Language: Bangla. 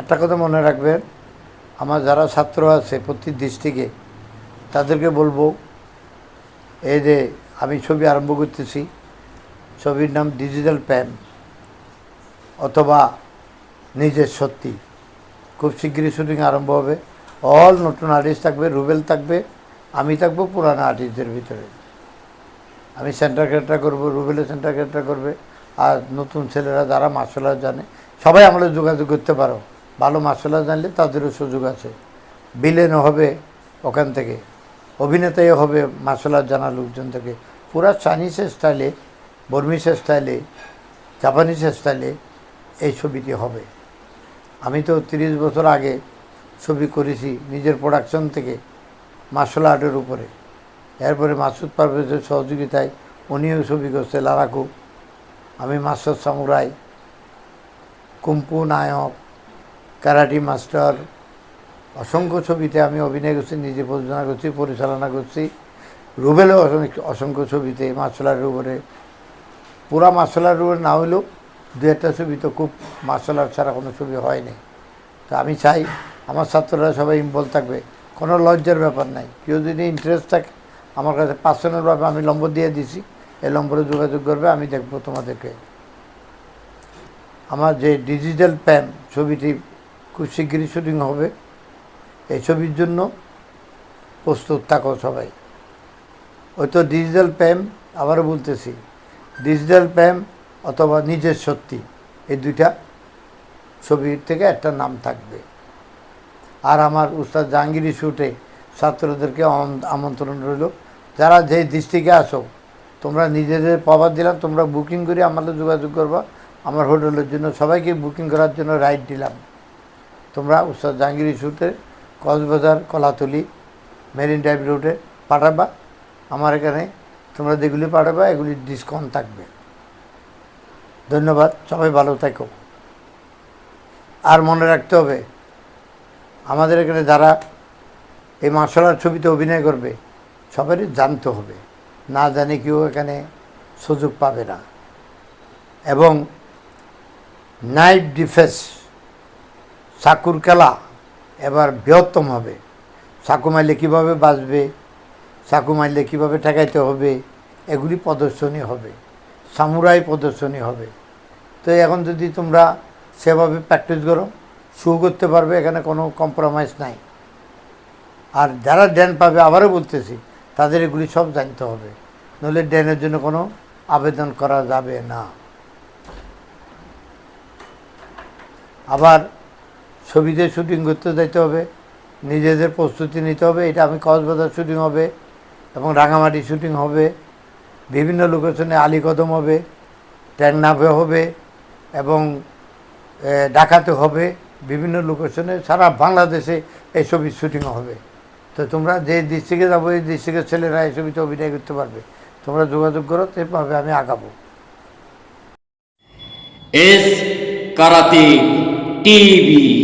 একটা কথা মনে রাখবেন, আমার যারা ছাত্র আছে প্রতি ডিস্ট্রিক্টে তাদেরকে বলব, এই যে আমি ছবি আরম্ভ করতেছি, ছবির নাম ডিজিটাল প্যান অথবা নিজের সত্যি। খুব শিগগিরই শুটিং আরম্ভ হবে। অল নতুন আর্টিস্ট থাকবে রুবেল থাকবে, আমি থাকব পুরানো আর্টিস্টদের ভিতরে। আমি সেন্টার ক্যারেক্টার করব রুবেলের সেন্টার ক্যারেক্টার করবে। আর নতুন ছেলেরা যারা মার্শাল আর্ট জানে, সবাই আমাদের যোগাযোগ করতে পারো। ভালো আর্ট জানলে তাদেরও সুযোগ আছে। বিলেনও হবে ওখান থেকে। অভিনেতাই হবে আর্ট জানা লোকজন থেকে। পুরা চাইনিজের স্টাইলে বর্মিসের স্টাইলে জাপানিজের স্টাইলে এই ছবিটি হবে। আমি তো তিরিশ বছর আগে ছবি করেছি নিজের প্রোডাকশন থেকে মার্শাল আর্টের উপরে। এরপরে মাসুদ পারভেজের সহযোগিতায় উনিও ছবি করছে লারাকু। আমি মাস্টার সামুরাই, কুম্পু নায়ক ক্যারাটি মাস্টার, অসংখ্য ছবিতে আমি অভিনয় করছি, নিজে প্রযোজনা করছি, পরিচালনা করছি। রুবেলও অসংখ্য ছবিতে মার্শাল আর্টের উপরে, পুরা মার্শাল আর্টের উপরে না হলেও দু একটা ছবি তো খুব মার্শাল আর্ট ছাড়া কোনো ছবি হয়নি তো আমি চাই, আমার ছাত্ররা সবাই ইনভলভ থাকবে, কোনো লজ্জার ব্যাপার নাই। কেউ যদি ইন্টারেস্ট থাকে, আমার কাছে পার্সোনালভাবে আমি নম্বর দিয়ে দিছি, এই নম্বরে যোগাযোগ করবে, আমি দেখব তোমাদেরকে। আমার যে ডিজিটাল প্যান ছবিটি খুব শিগগিরই শুটিং হবে। এই ছবির জন্য প্রস্তুত থাকো সবাই। ওই তো ডিজিটাল প্যাম আবারও বলতেছি ডিজিটাল প্যাম অথবা নিজের সত্যি, এই দুইটা ছবির থেকে একটা নাম থাকবে। আর আমার উস্তাদ জাহাঙ্গীরি শ্যুটে ছাত্রদেরকে আমন্ত্রণ রইল। যারা যে ডিস্ট্রিক্টে আসো তোমরা নিজেদের পাওয়ার দিলাম, তোমরা বুকিং করে আমাদের যোগাযোগ করবা। আমার হোটেলের জন্য সবাইকে বুকিং করার জন্য রাইড দিলাম। তোমরা উস্তাদ জাহাঙ্গীর শ্যুটে কক্সবাজার, কলাতলি, মেরিন ড্রাইভ রোডে পাঠাবা। আমার এখানে তোমরা যেগুলি পাঠাবা, এগুলি ডিসকাউন্ট থাকবে। ধন্যবাদ, সবাই ভালো থাকো। আর মনে রাখতে হবে, আমাদের এখানে যারা এই মার্শাল আর্ট ছবিতে অভিনয় করবে, সবারই জানতে হবে। না জানে কেউ এখানে সুযোগ পাবে না। এবং নাইফ ডিফেন্স চাকুর খেলা এবার বৃহত্তম হবে। চাকু মারলে কীভাবে বাঁচবে? চাকু মারলে কীভাবে ঠেকাইতে হবে? এগুলি প্রদর্শনী হবে। সামুরাই প্রদর্শনী হবে। তো এখন যদি তোমরা সেভাবে প্র্যাকটিস করো শু করতে পারবে, এখানে কোনো কম্প্রোমাইজ নাই। আর যারা ড্যান পাবে, আবারও বলতেছি, তাদের এগুলি সব জানতে হবে। নইলে ড্যানের জন্য কোনো আবেদন করা যাবে না। আবার ছবিতে শুটিং করতে যাইতে হবে নিজেদের প্রস্তুতি নিতে হবে এটা আমি কক্সবাজার শুটিং হবে এবং রাঙামাটি শুটিং হবে বিভিন্ন লোকেশনে আলীকদম হবে ট্যাংনাভে হবে এবং এ, ঢাকাতে হবে বিভিন্ন লোকেশনে সারা বাংলাদেশে এই ছবির শুটিং হবে। তো তোমরা যে ডিস্ট্রিক্টে যাব এই ডিস্ট্রিক্টের ছেলেরা এই ছবিতে অভিনয় করতে পারবে। তোমরা যোগাযোগ করো সেভাবে আমি আগাবো। S karate TV.